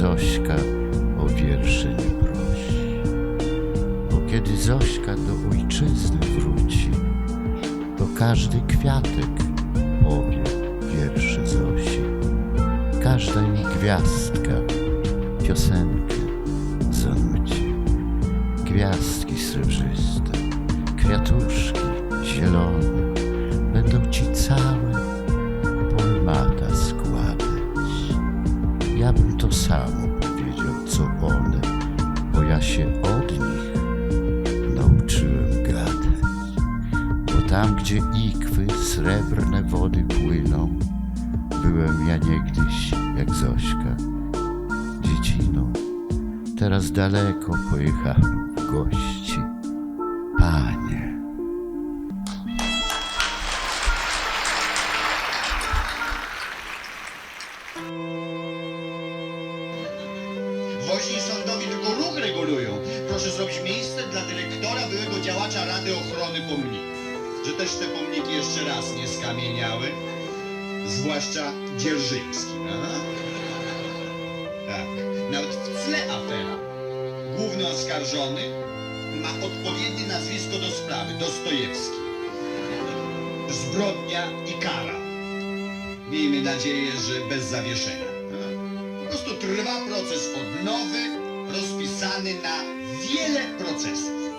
Zośka o wierszy nie prosi. Bo kiedy Zośka do ojczyzny wróci, to każdy kwiatek powie wierszy Zosi. Każda jej gwiazdka piosenkę zanuci. Gwiazdki srebrzyste, kwiatuszki zielone samo powiedział, co one, bo ja się od nich nauczyłem gadać. Bo tam, gdzie ikwy srebrne wody płyną, byłem ja niegdyś jak Zośka, dzieciną. Teraz daleko pojechałem w gości. Panie. Woźni Proszę zrobić miejsce dla dyrektora, byłego działacza Rady Ochrony Pomników. Że też te pomniki jeszcze raz nie skamieniały. Zwłaszcza dzierżyński? Tak. Nawet w tle afera. Główny oskarżony ma odpowiednie nazwisko do sprawy. Dostojewski. Zbrodnia i kara. Miejmy nadzieję, że bez zawieszenia. Po prostu trwa proces od rozpisany na wiele procesów.